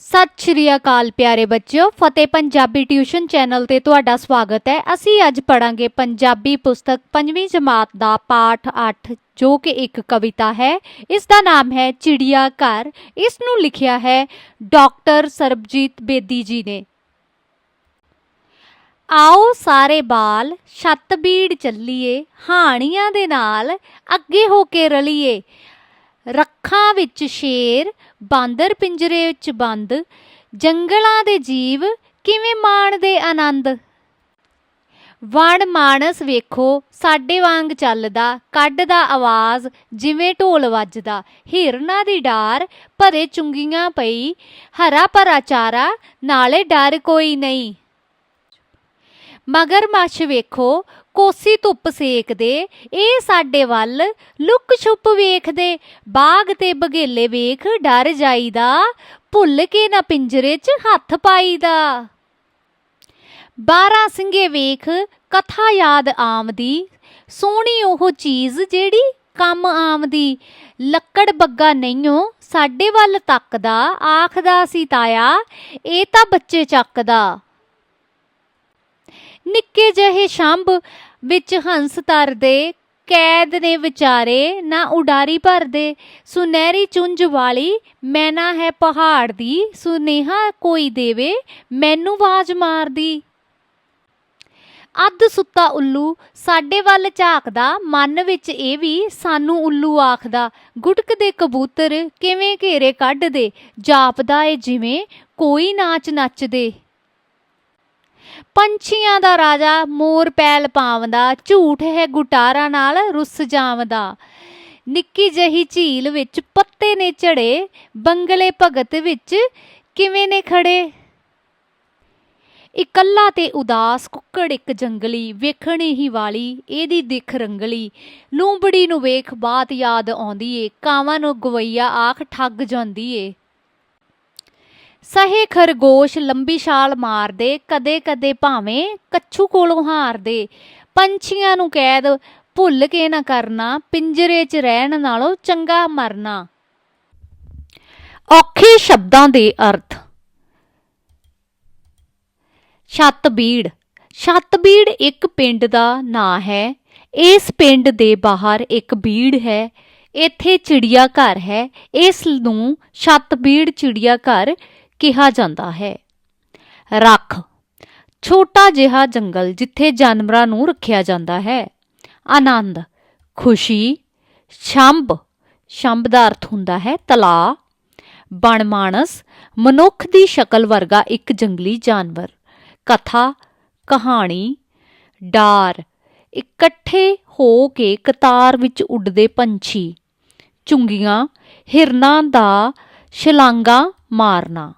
ਸਤਿ ਸ਼੍ਰੀ ਅਕਾਲ ਪਿਆਰੇ ਬੱਚਿਓ, ਫਤਿਹ ਪੰਜਾਬੀ ਟਿਊਸ਼ਨ ਚੈਨਲ ਤੇ ਤੁਹਾਡਾ ਸਵਾਗਤ ਹੈ। ਅਸੀਂ ਅੱਜ ਪੜਾਂਗੇ ਪੰਜਾਬੀ ਪੁਸਤਕ 5ਵੀਂ ਜਮਾਤ ਦਾ ਪਾਠ 8 ਜੋ ਕਿ ਇੱਕ ਕਵਿਤਾ ਹੈ। ਇਸ ਦਾ ਨਾਮ ਹੈ ਚਿੜੀਆ ਘਰ। ਇਸ ਨੂੰ ਲਿਖਿਆ ਹੈ ਡਾਕਟਰ ਸਰਬਜੀਤ ਬੇਦੀ ਜੀ ਨੇ। ਆਓ ਸਾਰੇ ਬਾਲ, ਛੱਤ ਬੀੜ ਚੱਲੀਏ, ਹਾਣੀਆਂ ਦੇ ਨਾਲ ਅੱਗੇ ਹੋ ਕੇ ਰਲੀਏ। ਰੱਖਾਂ ਵਿੱਚ ਸ਼ੇਰ, ਬਾਂਦਰ ਪਿੰਜਰੇ ਵਿੱਚ ਬੰਦ, ਜੰਗਲਾਂ ਦੇ ਜੀਵ ਕਿਵੇਂ ਮਾਣਦੇ ਆਨੰਦ? ਵਣ ਮਾਨਸ ਵੇਖੋ, ਸਾਡੇ ਵਾਂਗ ਚੱਲਦਾ, ਕੱਢਦਾ ਆਵਾਜ਼, ਜਿਵੇਂ ਢੋਲ ਵੱਜਦਾ। ਹਿਰਨਾਂ ਦੀ ਡਾਰ ਭਰੇ ਚੁੰਗੀਆਂ ਪਈ, ਹਰਾ ਭਰਾ ਚਾਰਾ, ਨਾਲੇ ਡਰ ਕੋਈ ਨਹੀਂ। ਮਗਰਮੱਛ ਵੇਖੋ ਕੋਸੀ ਧੁੱਪ ਸੇਕਦੇ, ਇਹ ਸਾਡੇ ਵੱਲ ਲੁੱਕ ਛੁੱਪ ਵੇਖਦੇ। ਬਾਗ ਤੇ ਬਗੇਲੇ ਵੇਖ ਡਰ ਜਾਈਦਾ, ਭੁੱਲ ਕੇ ਨਾ ਪਿੰਜਰੇ 'ਚ ਹੱਥ ਪਾਈਦਾ। ਬਾਰਾਂ ਸਿੰਘੇ ਵੇਖ ਕਥਾ ਯਾਦ ਆਮਦੀ ਸੋਹਣੀ ਉਹ ਚੀਜ਼ ਜਿਹੜੀ ਕੰਮ ਆਮਦੀ ਲੱਕੜ ਬੱਗਾ ਨਹੀਂਓ ਸਾਡੇ ਵੱਲ ਤੱਕਦਾ, ਆਖਦਾ ਸੀ ਤਾਇਆ, ਇਹ ਤਾਂ ਬੱਚੇ ਚੱਕਦਾ। ਨਿੱਕੇ ਜਿਹੇ ਸ਼ੰਭ ਵਿੱਚ ਹੰਸ ਤਰਦੇ, ਕੈਦ ਨੇ ਵਿਚਾਰੇ, ਨਾ ਉਡਾਰੀ ਭਰਦੇ। ਸੁਨਹਿਰੀ ਚੁੰਝ ਵਾਲੀ, ਮੈਂ ਨਾ ਹੈ ਪਹਾੜ ਦੀ। ਸੁਨੇਹਾ ਕੋਈ ਦੇਵੇ, ਮੈਨੂੰ ਆਵਾਜ਼ ਮਾਰਦੀ। ਅੱਧ ਸੁੱਤਾ ਉੱਲੂ, ਸਾਡੇ ਵੱਲ ਝਾਕਦਾ। ਮਨ ਵਿੱਚ ਇਹ ਵੀ, ਸਾਨੂੰ ਉੱਲੂ ਆਖਦਾ ਗੁਟਕਦੇ ਕਬੂਤਰ ਕਿਵੇਂ ਘੇਰੇ ਕੱਢਦੇ? ਜਾਪਦਾ ਏ ਜਿਵੇਂ, ਕੋਈ ਨਾਚ ਨੱਚਦੇ। ਪੰਛੀਆਂ ਦਾ ਰਾਜਾ ਮੋਰ ਪੈਲ ਪਾਵਦਾ ਝੂਠ ਹੈ ਗੁਟਾਰਾਂ ਨਾਲ ਰੁੱਸ ਜਾਵਦਾ। ਨਿੱਕੀ ਜਹੀ ਝੀਲ ਵਿੱਚ ਪੱਤੇ ਨੇ ਝੜੇ ਬੰਗਲੇ ਭਗਤ ਵਿੱਚ ਕਿਵੇਂ ਨੇ ਖੜੇ ਇਕੱਲਾ ਤੇ ਉਦਾਸ ਕੁੱਕੜ ਇੱਕ ਜੰਗਲੀ, ਵੇਖਣੇ ਹੀ ਵਾਲੀ ਇਹਦੀ ਦਿੱਖ ਰੰਗਲੀ। ਲੂੰਬੜੀ ਨੂੰ ਵੇਖ ਬਾਤ ਯਾਦ ਆਉਂਦੀ ਏ, ਕਾਵਾਂ ਨੂੰ ਗਵਈਆ ਆਖ ਠੱਗ ਜਾਂਦੀ ਏ। ਸਹੇ ਖਰਗੋਸ਼ ਲੰਬੀ ਛਾਲ ਮਾਰਦੇ ਕਦੇ ਕਦੇ ਭਾਵੇਂ ਕੱਛੂ ਕੋਲੋਂ ਹਾਰਦੇ। ਪੰਛੀਆਂ ਨੂੰ ਕੈਦ, ਭੁੱਲ ਕੇ ਨਾ ਕਰਨਾ, ਪਿੰਜਰੇ 'ਚ ਰਹਿਣ ਨਾਲੋਂ ਚੰਗਾ ਮਰਨਾ। ਔਖੇ ਸ਼ਬਦਾਂ ਦੇ ਅਰਥ। ਛੱਤਬੀੜ ਛੱਤਬੀੜ ਇੱਕ ਪਿੰਡ ਦਾ ਨਾਂ ਹੈ। ਇਸ ਪਿੰਡ ਦੇ ਬਾਹਰ ਇੱਕ ਬੀੜ ਹੈ। ਇੱਥੇ ਚਿੜੀਆ ਘਰ ਹੈ। ਇਸ ਨੂੰ ਛੱਤਬੀੜ ਚਿੜੀਆ ਘਰ ਕਿਹਾ ਜਾਂਦਾ ਹੈ। ਰੱਖ। ਛੋਟਾ ਜਿਹਾ ਜੰਗਲ ਜਿੱਥੇ ਜਾਨਵਰਾਂ ਨੂੰ ਰੱਖਿਆ ਜਾਂਦਾ ਹੈ। ਆਨੰਦ। ਖੁਸ਼ੀ। ਸ਼ੰਭ। ਸ਼ੰਭ ਦਾ ਅਰਥ ਹੁੰਦਾ ਹੈ ਤਲਾ। ਬਣਮਾਨਸ ਮਨੁੱਖ ਦੀ ਸ਼ਕਲ ਵਰਗਾ ਇੱਕ ਜੰਗਲੀ ਜਾਨਵਰ। ਕਥਾ। ਕਹਾਣੀ। ਡਾਰ। ਇਕੱਠੇ ਹੋ ਕੇ ਕਤਾਰ ਵਿੱਚ ਉੱਡਦੇ ਪੰਛੀ। ਚੁੰਗੀਆਂ ਹਿਰਨਾਂ ਦਾ। ਛਲਾਂਗਾ ਮਾਰਨਾ।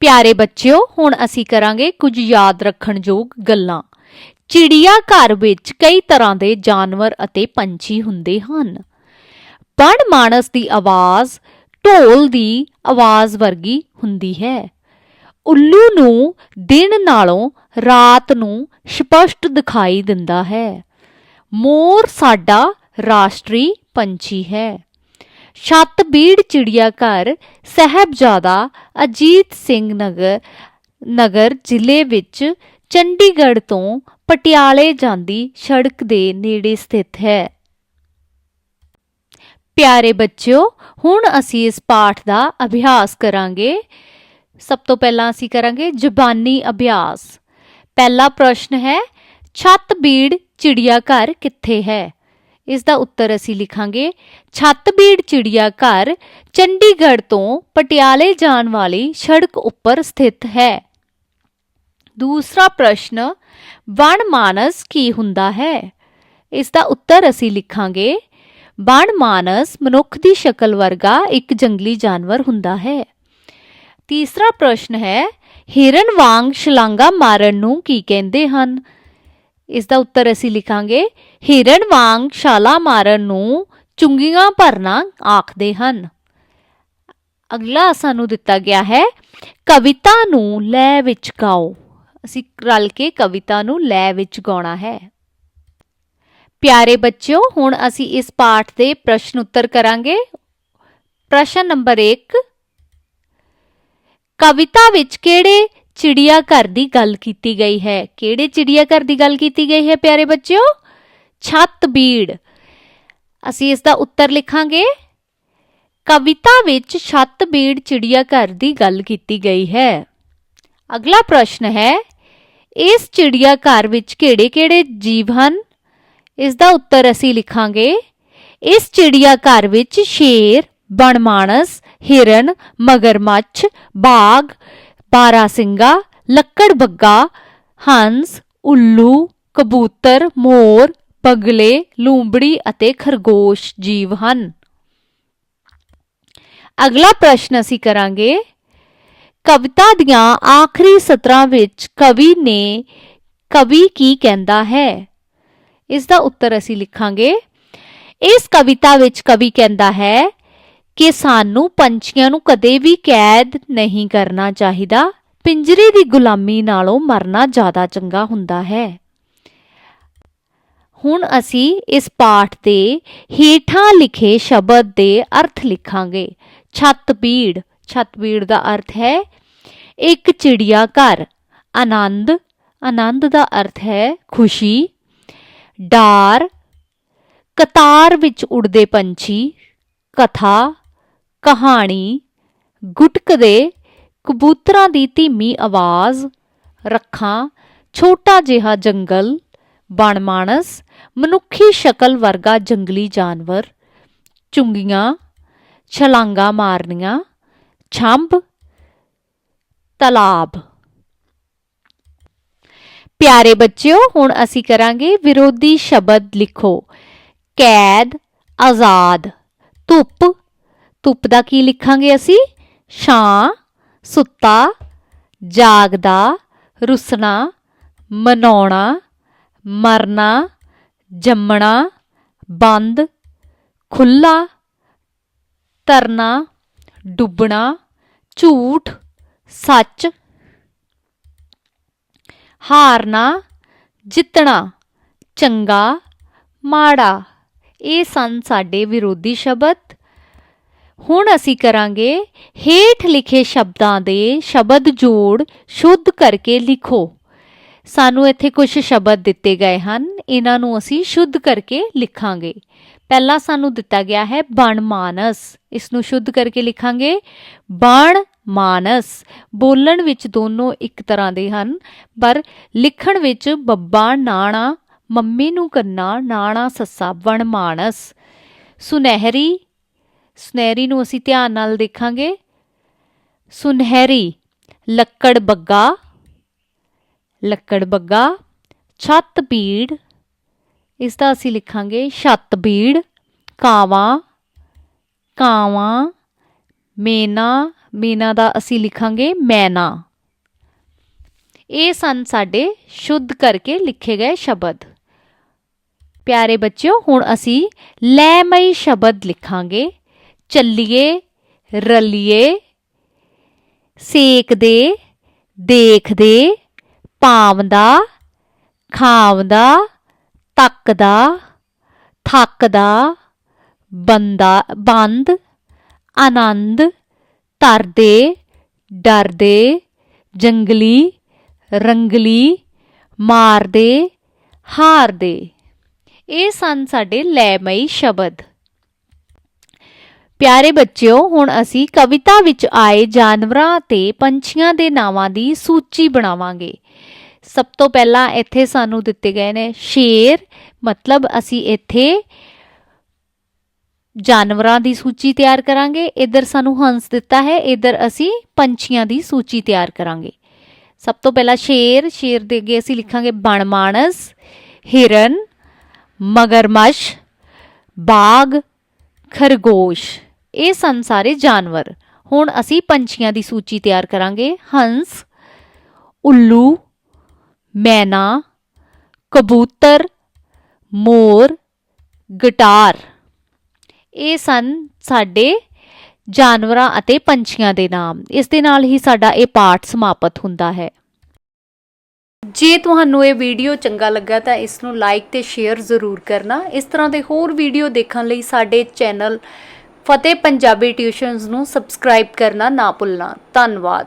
ਪਿਆਰੇ ਬੱਚਿਓ, ਹੁਣ ਅਸੀਂ ਕਰਾਂਗੇ ਕੁਝ ਯਾਦ ਰੱਖਣ ਯੋਗ ਗੱਲਾਂ। ਚਿੜੀਆ ਘਰ ਵਿੱਚ ਕਈ ਤਰ੍ਹਾਂ ਦੇ ਜਾਨਵਰ ਅਤੇ ਪੰਛੀ ਹੁੰਦੇ ਹਨ। ਬਣ ਮਾਨਸ ਦੀ ਆਵਾਜ਼, ਢੋਲ ਦੀ ਆਵਾਜ਼ ਵਰਗੀ ਹੁੰਦੀ ਹੈ। ਉੱਲੂ ਨੂੰ ਦਿਨ ਨਾਲੋਂ ਰਾਤ ਨੂੰ ਸਪਸ਼ਟ ਦਿਖਾਈ ਦਿੰਦਾ ਹੈ। ਮੋਰ ਸਾਡਾ ਰਾਸ਼ਟਰੀ ਪੰਛੀ ਹੈ। ਛੱਤਬੀੜ ਚਿੜੀਆ ਘਰ ਸਹਿਬਜ਼ਾਦਾ ਅਜੀਤ ਸਿੰਘ ਨਗਰ ਨਗਰ ਜ਼ਿਲ੍ਹੇ ਵਿੱਚ ਚੰਡੀਗੜ੍ਹ ਤੋਂ ਪਟਿਆਲੇ ਜਾਂਦੀ ਸੜਕ ਦੇ ਨੇੜੇ ਸਥਿਤ ਹੈ। ਪਿਆਰੇ ਬੱਚਿਓ, ਹੁਣ ਅਸੀਂ ਇਸ ਪਾਠ ਦਾ ਅਭਿਆਸ ਕਰਾਂਗੇ। ਸਭ ਤੋਂ ਪਹਿਲਾਂ ਅਸੀਂ ਕਰਾਂਗੇ ਜ਼ੁਬਾਨੀ ਅਭਿਆਸ। ਪਹਿਲਾ ਪ੍ਰਸ਼ਨ ਹੈ ਛੱਤਬੀੜ ਚਿੜੀਆ ਘਰ ਕਿੱਥੇ ਹੈ? ਇਸ ਦਾ ਉੱਤਰ ਅਸੀਂ ਲਿਖਾਂਗੇ। ਛੱਤਬੀੜ ਚਿੜੀਆ ਘਰ, ਚੰਡੀਗੜ੍ਹ ਤੋਂ ਪਟਿਆਲੇ ਜਾਣ ਵਾਲੀ ਸੜਕ ਉੱਪਰ ਸਥਿਤ ਹੈ। ਦੂਸਰਾ ਪ੍ਰਸ਼ਨ, ਵਣ ਮਾਨਸ ਕੀ ਹੁੰਦਾ ਹੈ? ਇਸ ਦਾ ਉੱਤਰ ਅਸੀਂ ਲਿਖਾਂਗੇ। ਵਣ ਮਾਨਸ ਮਨੁੱਖ ਦੀ ਸ਼ਕਲ ਵਰਗਾ ਇੱਕ ਜੰਗਲੀ ਜਾਨਵਰ ਹੁੰਦਾ ਹੈ। ਤੀਸਰਾ ਪ੍ਰਸ਼ਨ ਹੈ, ਹਿਰਨ ਵਾਂਗ ਛਲਾਂਗਾ ਮਾਰਨ ਨੂੰ ਕੀ ਕਹਿੰਦੇ ਹਨ? ਇਸ ਦਾ ਉੱਤਰ ਅਸੀਂ ਲਿਖਾਂਗੇ ਹਿਰਣ ਵਾਂਗ ਛਾਲਾ ਮਾਰਨ ਨੂੰ ਚੁੰਗੀਆਂ ਭਰਨਾ ਆਖਦੇ ਹਨ। ਅਗਲਾ ਸਾਨੂੰ ਦਿੱਤਾ ਗਿਆ ਹੈ, ਕਵਿਤਾ ਨੂੰ ਲੈ ਵਿੱਚ ਗਾਓ। ਅਸੀਂ ਰਲ ਕੇ ਕਵਿਤਾ ਨੂੰ ਲੈ ਵਿੱਚ ਗਾਉਣਾ ਹੈ। ਪਿਆਰੇ ਬੱਚਿਓ, ਹੁਣ ਅਸੀਂ ਇਸ ਪਾਠ ਦੇ ਪ੍ਰਸ਼ਨ ਉੱਤਰ ਕਰਾਂਗੇ। ਪ੍ਰਸ਼ਨ ਨੰਬਰ 1 ਕਵਿਤਾ ਵਿੱਚ ਕਿਹੜੇ ਚਿੜੀਆ ਘਰ ਦੀ ਗੱਲ ਕੀਤੀ ਗਈ ਹੈ। ਕਿਹੜੇ ਚਿੜੀਆ ਘਰ ਦੀ ਗੱਲ ਕੀਤੀ ਗਈ ਹੈ ਪਿਆਰੇ ਬੱਚਿਓ? ਛੱਤ ਬੀੜ। ਅਸੀਂ ਇਸ ਦਾ ਉੱਤਰ ਲਿਖਾਂਗੇ। ਕਵਿਤਾ ਵਿੱਚ ਛੱਤ ਬੀੜ ਚਿੜੀਆ ਘਰ ਦੀ ਗੱਲ ਕੀਤੀ ਗਈ ਹੈ। ਅਗਲਾ ਪ੍ਰਸ਼ਨ ਹੈ, ਇਸ ਚਿੜੀਆ ਘਰ ਵਿੱਚ ਕਿਹੜੇ-ਕਿਹੜੇ ਜੀਵ ਹਨ? ਇਸ ਦਾ ਉੱਤਰ ਅਸੀਂ ਲਿਖਾਂਗੇ, ਇਸ ਚਿੜੀਆ ਘਰ ਵਿੱਚ ਸ਼ੇਰ ਬਣਮਾਨਸ ਹਿਰਨ, ਮਗਰਮੱਛ, ਬਾਗ ਬਾਰਾ ਬਾਰਾਸਿੰਗਾ ਲੱਕੜ ਬੱਗਾ, ਹੰਸ, ਉੱਲੂ, ਕਬੂਤਰ, ਮੋਰ ਬਗਲੇ ਲੂੰਬੜੀ ਅਤੇ ਖਰਗੋਸ਼ ਜੀਵ ਹਨ। ਅਗਲਾ ਪ੍ਰਸ਼ਨ ਅਸੀਂ ਕਰਾਂਗੇ। ਕਵਿਤਾ ਦੀਆਂ ਆਖਰੀ ਸਤਰਾਂ ਵਿੱਚ ਕਵੀ ਨੇ ਕਵੀ ਕੀ ਕਹਿੰਦਾ ਹੈ? ਇਸ ਦਾ ਉੱਤਰ ਅਸੀਂ ਲਿਖਾਂਗੇ। ਇਸ ਕਵਿਤਾ ਵਿੱਚ ਕਵੀ ਕਹਿੰਦਾ ਹੈ ਕਿ ਸਾਨੂੰ ਪੰਛੀਆਂ ਨੂੰ ਕਦੇ ਵੀ ਕੈਦ ਨਹੀਂ ਕਰਨਾ ਚਾਹੀਦਾ। ਪਿੰਜਰੇ ਦੀ ਗੁਲਾਮੀ ਨਾਲੋਂ ਮਰਨਾ ਜ਼ਿਆਦਾ ਚੰਗਾ ਹੁੰਦਾ ਹੈ। ਹੁਣ ਅਸੀਂ ਇਸ ਪਾਠ ਦੇ ਹੇਠਾਂ ਲਿਖੇ ਸ਼ਬਦ ਦੇ ਅਰਥ ਲਿਖਾਂਗੇ। ਛੱਤ ਛੱਤਬੀੜ ਛੱਤਬੀੜ ਦਾ ਅਰਥ ਹੈ ਇੱਕ ਚਿੜੀਆ ਘਰ। ਆਨੰਦ। ਆਨੰਦ ਦਾ ਅਰਥ ਹੈ ਖੁਸ਼ੀ। ਡਾਰ। ਕਤਾਰ ਵਿੱਚ ਉੜਦੇ ਪੰਛੀ। ਕਥਾ। ਕਹਾਣੀ ਗੁਟਕਦੇ ਕਬੂਤਰਾਂ ਦੀ ਧੀਮੀ ਆਵਾਜ਼, ਰੱਖਾਂ, ਛੋਟਾ ਜਿਹਾ ਜੰਗਲ ਬਣਮਾਨਸ ਮਨੁੱਖੀ ਸ਼ਕਲ ਵਰਗਾ ਜੰਗਲੀ ਜਾਨਵਰ, ਚੁੰਗੀਆਂ, ਛਲਾਂਗਾ ਮਾਰਨੀਆਂ ਛੰਭ ਤਲਾਬ। ਪਿਆਰੇ ਬੱਚਿਓ, ਹੁਣ ਅਸੀਂ ਕਰਾਂਗੇ ਵਿਰੋਧੀ ਸ਼ਬਦ ਲਿਖੋ। ਕੈਦ, ਆਜ਼ਾਦ, ਧੁੱਪ ਧੁੱਪ ਦਾ ਕੀ ਲਿਖਾਂਗੇ ਅਸੀਂ? ਛਾਂ, ਸੁੱਤਾ, ਜਾਗਦਾ, ਰੁਸਣਾ, ਮਨਾਉਣਾ, ਮਰਨਾ, ਜੰਮਣਾ, ਬੰਦ ਖੁੱਲਾ ਤਰਨਾ ਡੁੱਬਣਾ, ਝੂਠ, ਸੱਚ, ਹਾਰਨਾ, ਜਿੱਤਣਾ, ਚੰਗਾ, ਮਾੜਾ। ਇਹ ਸਨ ਸਾਡੇ ਵਿਰੋਧੀ ਸ਼ਬਦ। ਹੁਣ ਅਸੀਂ ਕਰਾਂਗੇ ਹੇਠ ਲਿਖੇ ਸ਼ਬਦਾਂ ਦੇ ਸ਼ਬਦ ਜੋੜ ਸ਼ੁੱਧ ਕਰਕੇ ਲਿਖੋ। ਸਾਨੂੰ ਇੱਥੇ ਕੁਝ ਸ਼ਬਦ ਦਿੱਤੇ ਗਏ ਹਨ, ਇਹਨਾਂ ਨੂੰ ਅਸੀਂ ਸ਼ੁੱਧ ਕਰਕੇ ਲਿਖਾਂਗੇ। ਪਹਿਲਾ ਸਾਨੂੰ ਦਿੱਤਾ ਗਿਆ ਹੈ ਬਣ ਮਾਨਸ। ਇਸ ਨੂੰ ਸ਼ੁੱਧ ਕਰਕੇ ਲਿਖਾਂਗੇ। ਬਣ ਮਾਨਸ। ਬੋਲਣ ਵਿੱਚ ਦੋਨੋਂ ਇੱਕ ਤਰ੍ਹਾਂ ਦੇ ਹਨ, ਪਰ ਲਿਖਣ ਵਿੱਚ ਬੱਬਾ ਨਾਣਾ, ਮੰਮੀ ਨੂੰ ਕੰਨਾ, ਨਾਣਾ ਸੱਸਾ ਬਣ ਮਾਨਸ। ਸੁਨਹਿਰੀ ਸੁਨਹਿਰੀ ਨੂੰ ਅਸੀਂ ਧਿਆਨ ਨਾਲ ਦੇਖਾਂਗੇ। ਸੁਨਹਿਰੀ, ਲੱਕੜ ਬੱਗਾ ਲੱਕੜ ਬੱਗਾ, ਛੱਤ ਬੀੜ, ਇਸ ਦਾ ਅਸੀਂ ਲਿਖਾਂਗੇ ਛੱਤ ਬੀੜ, ਕਾਵਾਂ ਕਾਵਾਂ, ਮੇਨਾ ਮੇਨਾ ਦਾ ਅਸੀਂ ਲਿਖਾਂਗੇ ਮੈਨਾ। ਇਹ ਸਨ ਸਾਡੇ ਸ਼ੁੱਧ ਕਰਕੇ ਲਿਖੇ ਗਏ ਸ਼ਬਦ। ਪਿਆਰੇ ਬੱਚਿਓ, ਹੁਣ ਅਸੀਂ ਲੈਮਈ ਸ਼ਬਦ ਲਿਖਾਂਗੇ। ਚੱਲੀਏ, ਰਲੀਏ, ਸੇਕਦੇ, ਦੇਖਦੇ, ਪਾਵਦਾ, ਖਾਵਦਾ, ਤੱਕਦਾ, ਥੱਕਦਾ, ਬੰਦਾ, ਬੰਦ, ਆਨੰਦ, ਤਰਦੇ, ਡਰਦੇ, ਜੰਗਲੀ, ਰੰਗਲੀ, ਮਾਰਦੇ, ਹਾਰਦੇ। ਇਹ ਸਨ ਸਾਡੇ ਲੈਮਈ ਸ਼ਬਦ। ਪਿਆਰੇ ਬੱਚਿਓ, ਹੁਣ ਅਸੀਂ ਕਵਿਤਾ ਵਿੱਚ ਆਏ ਜਾਨਵਰਾਂ ਤੇ ਪੰਛੀਆਂ ਦੇ ਨਾਵਾਂ ਦੀ ਸੂਚੀ ਬਣਾਵਾਂਗੇ। ਸਭ ਤੋਂ ਪਹਿਲਾਂ ਇੱਥੇ ਸਾਨੂੰ ਦਿੱਤੇ ਗਏ ਨੇ ਸ਼ੇਰ, ਮਤਲਬ ਅਸੀਂ ਇੱਥੇ ਜਾਨਵਰਾਂ ਦੀ ਸੂਚੀ ਤਿਆਰ ਕਰਾਂਗੇ। ਇੱਧਰ ਸਾਨੂੰ ਹੰਸ ਦਿੱਤਾ ਹੈ, ਇੱਧਰ ਅਸੀਂ ਪੰਛੀਆਂ ਦੀ ਸੂਚੀ ਤਿਆਰ ਕਰਾਂਗੇ। ਸਭ ਤੋਂ ਪਹਿਲਾਂ ਸ਼ੇਰ ਸ਼ੇਰ ਦੇ ਅੱਗੇ ਅਸੀਂ ਲਿਖਾਂਗੇ ਬਣਮਾਨਸ ਹਿਰਨ, ਮਗਰਮੱਛ, ਬਾਗ, ਖਰਗੋਸ਼। ਇਹ ਸਨ ਸਾਰੇ ਜਾਨਵਰ। ਹੁਣ ਅਸੀਂ ਪੰਛੀਆਂ ਦੀ ਸੂਚੀ ਤਿਆਰ ਕਰਾਂਗੇ। ਹੰਸ, ਉੱਲੂ, ਮੈਨਾ, ਕਬੂਤਰ, ਮੋਰ, ਗਿਟਾਰ। ਇਹ ਸਨ ਸਾਡੇ ਜਾਨਵਰਾਂ ਅਤੇ ਪੰਛੀਆਂ ਦੇ ਨਾਮ। ਇਸ ਦੇ ਨਾਲ ਹੀ ਸਾਡਾ ਇਹ ਪਾਠ ਸਮਾਪਤ ਹੁੰਦਾ ਹੈ। ਜੇ ਤੁਹਾਨੂੰ ਇਹ ਵੀਡੀਓ ਚੰਗਾ ਲੱਗਾ ਤਾਂ ਇਸ ਨੂੰ ਲਾਈਕ ਤੇ ਸ਼ੇਅਰ ਜ਼ਰੂਰ ਕਰਨਾ। ਇਸ ਤਰ੍ਹਾਂ ਦੇ ਹੋਰ ਵੀਡੀਓ ਦੇਖਣ ਲਈ ਸਾਡੇ ਚੈਨਲ ਫਤਿਹ ਪੰਜਾਬੀ ਟਿਊਸ਼ਨਸ ਨੂੰ ਸਬਸਕ੍ਰਾਈਬ ਕਰਨਾ ਨਾ ਭੁੱਲਣਾ। ਧੰਨਵਾਦ।